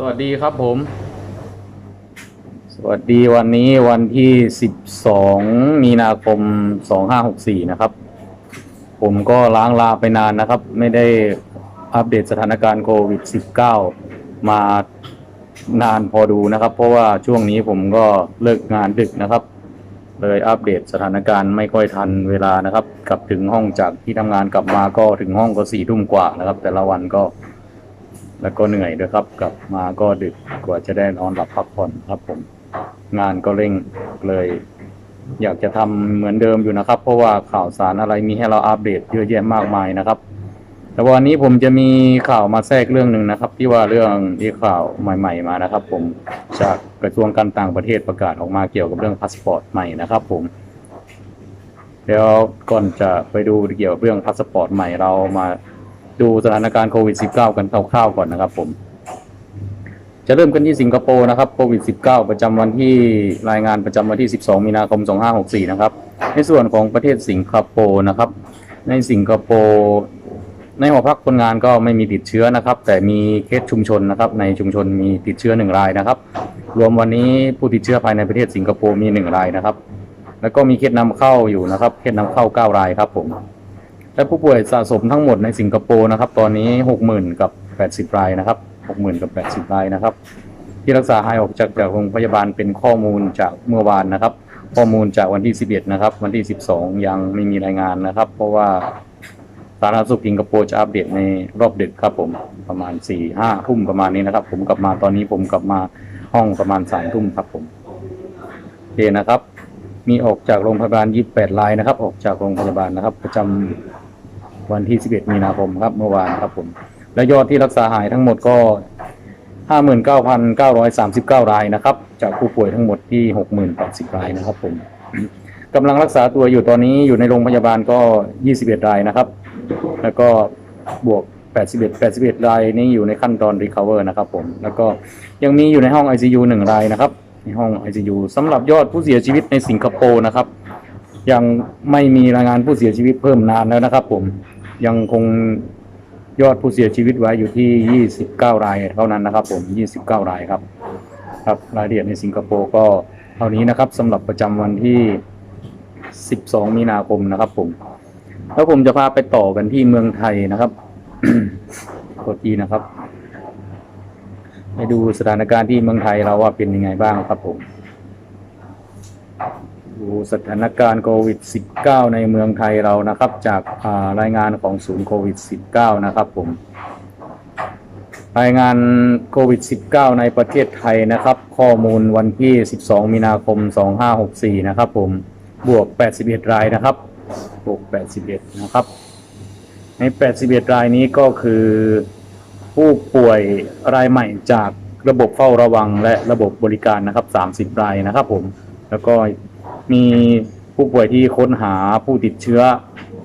สวัสดีครับผม สวัสดีวันนี้วันที่ 12 มีนาคม 2564 นะครับ ผมก็ล้างลาไปนานนะครับ ไม่ได้อัปเดตสถานการณ์โควิด -19 มานานพอดูนะครับ เพราะว่าช่วงนี้ผมก็เลิกงานดึกนะครับ เลยอัปเดตสถานการณ์ไม่ค่อยทันเวลานะครับ กลับถึงห้องจากที่ทำงานกลับมาก็ถึงห้องก็สี่ทุ่มกว่านะครับ แต่ละวันก็ แล้วก็เหนื่อยด้วยครับ กลับมาก็ดึกกว่าจะได้นอนหลับพักผ่อนครับผม งานก็เร่งเลย อยากจะทำเหมือนเดิมอยู่นะครับ เพราะว่าข่าวสารอะไรมีให้เราอัปเดตเยอะแยะมากมายนะครับ แต่วันนี้ผมจะมีข่าวมาแทรกเรื่องหนึ่งนะครับ ที่ว่าเรื่องที่ข่าวใหม่ ๆ มานะครับ ผมจากกระทรวงการต่างประเทศประกาศออกมาเกี่ยวกับเรื่องพาสปอร์ตใหม่นะครับ ผมเดี๋ยวก่อนจะไปดูเกี่ยวกับเรื่องพาสปอร์ตใหม่เรามา ดูสถานการณ์โควิด -19 กันคร่าวๆก่อนนะครับผม จะเริ่มกันที่สิงคโปร์นะครับโควิด -19 ประจำวันที่รายงานประจำวันที่ 12 มีนาคม 2564 นะครับ ในส่วนของประเทศสิงคโปร์นะครับ ในสิงคโปร์ในหอพักคนงานก็ไม่มีติดเชื้อนะครับ แต่มีเคสชุมชนนะครับ ในชุมชนมีติดเชื้อหนึ่งรายนะครับ รวมวันนี้ผู้ติดเชื้อภายในประเทศสิงคโปร์มีหนึ่งรายนะครับ แล้วก็มีเคสนำเข้าอยู่นะครับ เคสนำเข้า9รายครับผม และผู้ป่วยสะสมทั้งหมดในสิงคโปร์นะครับ ตอนนี้ 60,000 กับ 80 รายนะครับ 60,000 กับ 80 รายนะครับ ที่รักษาหายออกจากจากโรงพยาบาลเป็นข้อมูลจากเมื่อวานนะครับ ข้อมูลจากวันที่ 11 นะครับ วันที่ 12 ยังไม่มีรายงานนะครับ เพราะว่าสาธารณสุขสิงคโปร์จะอัปเดตในรอบดึกครับผมประมาณ4 5ทุ่มประมาณนี้นะครับ ผมกลับมาตอนนี้ผมกลับมาห้องประมาณ3ทุ่มครับผมโอเคนะครับ มีออกจากโรงพยาบาล28รายนะครับ ออกจากโรงพยาบาลนะครับ ประจำ วันที่ 11 มีนาคมครับเมื่อวานครับผม และยอดที่รักษาหายทั้งหมดก็ 59,939 รายนะครับ จากผู้ป่วยทั้งหมดที่ 60,080 รายนะครับผมกำลังรักษาตัวอยู่ตอนนี้อยู่ในโรงพยาบาลก็ 21 รายนะครับ แล้วก็บวก 81 81 รายนี้อยู่ในขั้นตอน recover นะครับผม แล้วก็ยังมีอยู่ในห้อง ICU 1 รายนะครับ ในห้อง ICU สำหรับยอดผู้เสียชีวิตในสิงคโปร์นะครับ ยังไม่มีรายงานผู้เสียชีวิตเพิ่มนานแล้วนะครับผม ยังคงยอดผู้เสียชีวิตไว้อยู่ที่ 29 รายเท่านั้นนะครับ ผม 29 รายครับ ครับรายละเอียดในสิงคโปร์ก็เท่านี้นะครับสำหรับประจำวันที่ 12 มีนาคมนะครับ ผม แล้วผมจะพาไปต่อกันที่เมืองไทยนะครับกดทีนะครับ ไปดูสถานการณ์ที่เมืองไทยเราว่าเป็นยังไงบ้างครับผม ดูสถานการณ์โควิด -19 ในเมืองไทยเรานะครับ จาการายงานของศูนย์โควิด -19 นะครับผม รายงานโควิด -19 ในประเทศไทยนะครับ ข้อมูลวันที่ 12 มีนาคม 2564 นะครับผม บวก 81 รายนะครับ บวก 81 นะครับ ใน 81 รายนี้ก็คือผู้ป่วยรายใหม่จากระบบเฝ้าระวังและระบบบริการนะครับ 30 รายนะครับผม แล้วก็ มีผู้ป่วยที่ค้นหาผู้ติดเชื้อ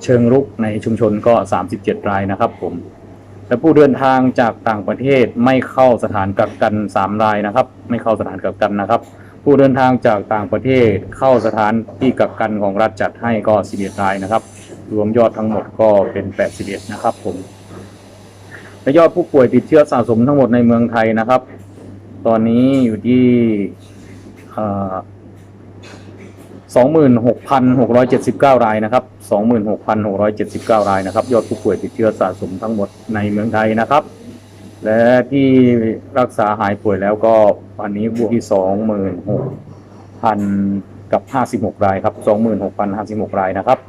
เชิงรุกในชุมชนก็ 37 รายนะครับผมและผู้เดินทางจากต่างประเทศไม่เข้าสถานกักกัน 3 รายนะครับ ไม่เข้าสถานกักกันนะครับ ผู้เดินทางจากต่างประเทศเข้าสถานที่กักกันของรัฐจัดให้ก็ 11 รายนะครับ รวมยอดทั้งหมดก็เป็น 81 นะครับผมและยอดผู้ป่วยติดเชื้อสะสมทั้งหมดในเมืองไทยนะครับ ตอนนี้อยู่ที่อ่อ 26,679 รายนะครับ 26,679 รายนะครับ ยอดผู้ป่วยติดเชื้อสะสมทั้งหมดในเมืองไทยนะครับ และที่รักษาหายป่วยแล้วก็วันนี้บวกที่ 26,000 กับ 56 รายครับ 26,056 รายนะครับ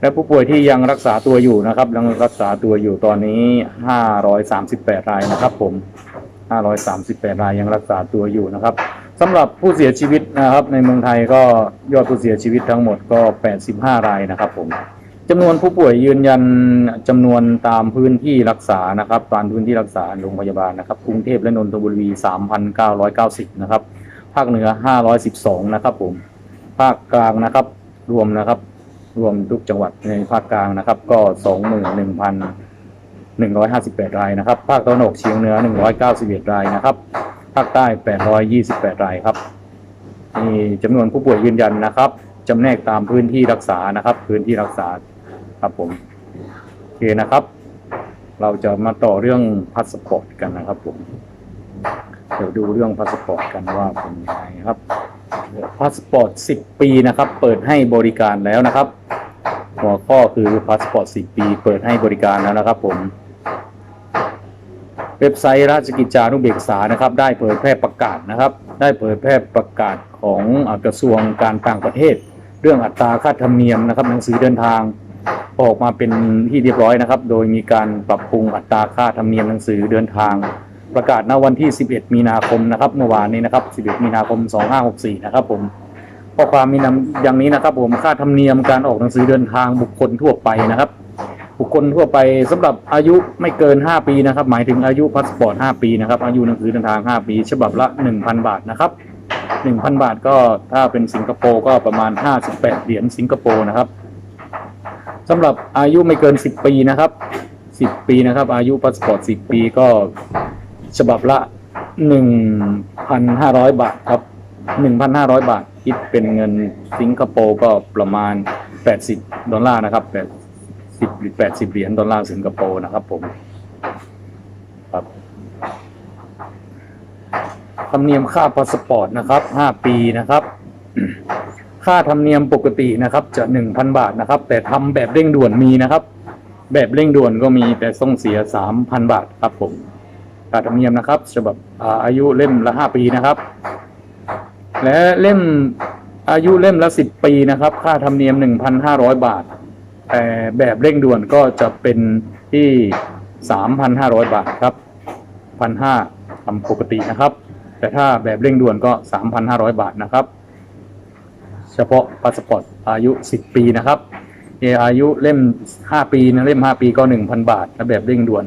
และผู้ป่วยที่ยังรักษาตัวอยู่นะครับ ยังรักษาตัวอยู่ตอนนี้ 538 รายนะครับ ผม 538 รายยังรักษาตัวอยู่นะครับ สำหรับผู้เสียชีวิตนะครับ ในเมืองไทยก็ยอดผู้เสียชีวิตทั้งหมดก็ 85 รายนะครับผมจำนวนผู้ป่วยยืนยันจำนวนตามพื้นที่รักษานะครับตามพื้นที่รักษาโรงพยาบาลนะครับกรุงเทพและนนทบุรี 3,990 นะครับ ภาคเหนือ 512 นะครับผมภาคกลางนะครับรวมนะครับ รวมทุกจังหวัดในภาคกลางนะครับ ก็ 21,158 รายนะครับ ภาคตะวันออกเฉียงเหนือ 191 รายนะครับ ภาคใต้ 828 รายครับนี่จำนวนผู้ป่วยยืนยันนะครับจำแนกตามพื้นที่รักษานะครับ พื้นที่รักษาครับผมโอเคนะครับ เราจะมาต่อเรื่องพาสปอร์ตกันนะครับผมเดี๋ยวดูเรื่องพาสปอร์ตกันว่าเป็นยังไงครับพาสปอร์ต 10 ปีนะครับ เปิดให้บริการแล้วนะครับ หัวข้อคือพาสปอร์ต 10 ปี เปิดให้บริการแล้วนะครับผม เว็บไซต์ราชกิจจานุเบกษานะครับ ได้เผยแพร่ประกาศนะครับ ได้เผยแพร่ประกาศของอกระทรวงการต่างประเทศ เรื่องอัตราค่าธรรมเนียมนะครับ หนังสือเดินทางออกมาเป็นที่เรียบร้อยนะครับ โดยมีการปรับปรุงอัตราค่าธรรมเนียมหนังสือเดินทาง ประกาศณวันที่ 11 มีนาคมนะครับเมื่อวานนี้นะครับ 11 มีนาคม 2564 นะครับผมข้อความมีนำอย่างนี้นะครับผมค่าธรรมเนียมการออกหนังสือเดินทางบุคคลทั่วไปนะครับ บุคคลทั่วไปสำหรับอายุไม่เกิน 5 ปีนะครับ หมายถึงอายุพาสปอร์ต 5 ปีนะครับ อายุหนังสือเดินทาง 5 ปี ฉบับละ 1,000 บาทนะครับ 1,000 บาทก็ถ้าเป็นสิงคโปร์ก็ประมาณ 58 เหรียญสิงคโปร์นะครับสำหรับอายุไม่เกิน 10 ปีนะครับ 10 ปีนะครับ อายุพาสปอร์ต 10 ปีก็ฉบับละ 1,500 บาทครับ 1,500 บาทคิดเป็นเงินสิงคโปร์ก็ประมาณ 80 ดอลลาร์นะครับ 80หรือ80เหรียญดอลลาร์สิงคโปร์นะครับผมครับธรรมเนียมค่าพาสปอร์ตนะครับ5ปีนะครับ ค่าธรรมเนียมปกตินะครับ จะ1,000บาทนะครับ แต่ทำแบบเร่งด่วนมีนะครับ แบบเร่งด่วนก็มีแต่ต้องเสีย3,000บาทครับผมค่าธรรมเนียมนะครับฉบับอาอายุเล่มละ5ปีนะครับ และเล่มอายุเล่มละ10ปีนะครับ ค่าธรรมเนียม1,500บาท แต่แบบเร่งด่วนก็จะเป็นที่ 3,500 บาทครับ 1,500ทำปกตินะครับ แต่ถ้าแบบเร่งด่วนก็ 3,500 บาทนะครับ เฉพาะพาสปอร์ตอายุ 10 ปีนะครับเออายุเล่ม 5 ปีนะเล่ม 5 ปีก็ 1,000 บาทและแบบเร่งด่วน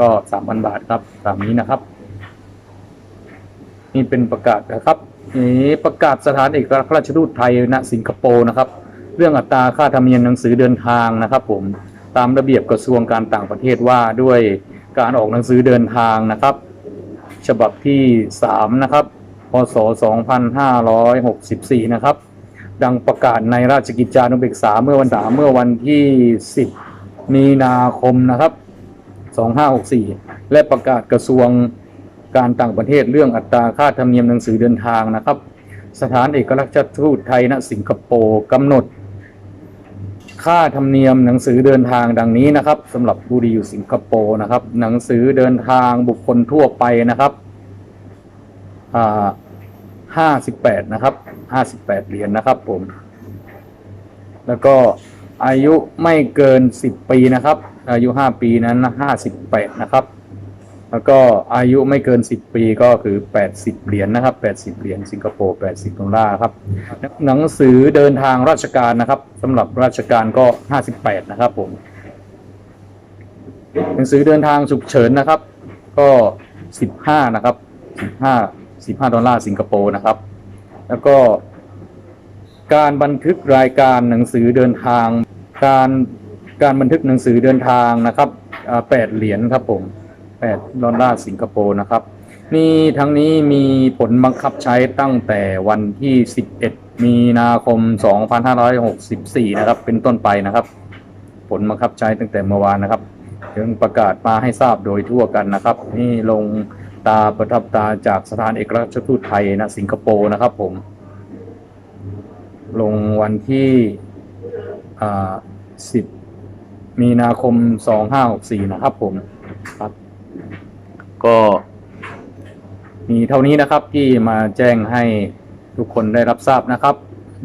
ก็ 3,000 บาทครับตามนี้นะครับ นี่เป็นประกาศนะครับนี่ประกาศสถานเอกอัครราชทูตไทยณสิงคโปร์นะครับ เรื่องอัตราค่าธรรมเนียมหนังสือเดินทางนะครับ ผมตามระเบียบกระทรวงการต่างประเทศว่าด้วยการออกหนังสือเดินทางนะครับ ฉบับที่ 3 นะครับ พศ 2564 นะครับ ดังประกาศในราชกิจจานุเบกษาเมื่อวันสามเมื่อวันที่ 10 มีนาคมนะครับ 2564 และประกาศกระทรวงการต่างประเทศเรื่องอัตราค่าธรรมเนียมหนังสือเดินทางนะครับ สถานเอกอัครราชทูตไทยณสิงคโปร์กำหนด ค่าธรรมเนียมหนังสือเดินทางดังนี้นะครับสำหรับผู้ที่อยู่สิงคโปร์นะครับ หนังสือเดินทางบุคคลทั่วไปนะครับอ่าห้าสิบแปดนะครับห้าสิบแปดเหรียญนะครับผม แล้วก็อายุไม่เกินสิบปีนะครับ อายุห้าปีนั้นห้าสิบแปดนะครับ แล้วก็อายุไม่เกิน 10 ปีก็คือ 80 เหรียญนะครับ 80 เหรียญสิงคโปร์ 80ดอลลาร์ครับ หนังสือเดินทางราชการนะครับสำหรับราชการก็ 58 นะครับผม หนังสือเดินทางฉุกเฉินนะครับ ก็ 15 นะครับ 15 15 ดอลลาร์สิงคโปร์นะครับ แล้วก็ การบันทึกรายการหนังสือเดินทาง การการบันทึกหนังสือเดินทางนะครับ 8 เหรียญครับผม 8 ดอลลาร์สิงคโปร์นะครับนี่ทั้งนี้มีผลบังคับใช้ตั้งแต่วันที่ 11 มีนาคม 2564 นะครับ เป็นต้นไปนะครับ ผลบังคับใช้ตั้งแต่เมื่อวานนะครับถึงประกาศมาให้ทราบโดยทั่วกันนะครับ นี่ลงตาประทับตาจากสถานเอกอัครราชทูตไทยนะสิงคโปร์นะครับผม ลงวันที่10 มีนาคม 2564 นะครับผมครับ ก็มีเท่านี้นะครับที่มาแจ้งให้ทุกคนได้รับทราบนะครับ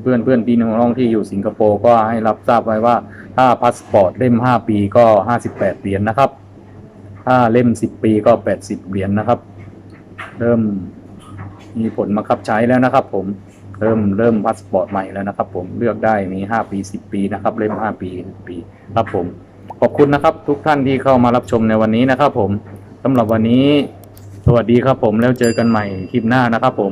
เพื่อนเพื่อนพี่น้องที่อยู่สิงคโปร์ก็ให้รับทราบไว้ว่า ถ้าพาสปอร์ตเล่ม 5 ปีก็ 58 เหรียญนนะครับ ถ้าเล่ม 10 ปีก็ 80 เหรียญนนะครับ เริ่มมีผลบังคับใช้แล้วนะครับ ผมเริ่มเริ่มพาสปอร์ตใหม่แล้วนะครับ ผมเลือกได้มี 5 ปี 10 ปีนะครับเล่ม 5 ปี10ปี ครับผมขอบคุณนะครับ ทุกท่านที่เข้ามารับชมในวันนี้นะครับ ผม สำหรับวันนี้ สวัสดีครับผมแล้วเจอกันใหม่คลิปหน้านะครับผม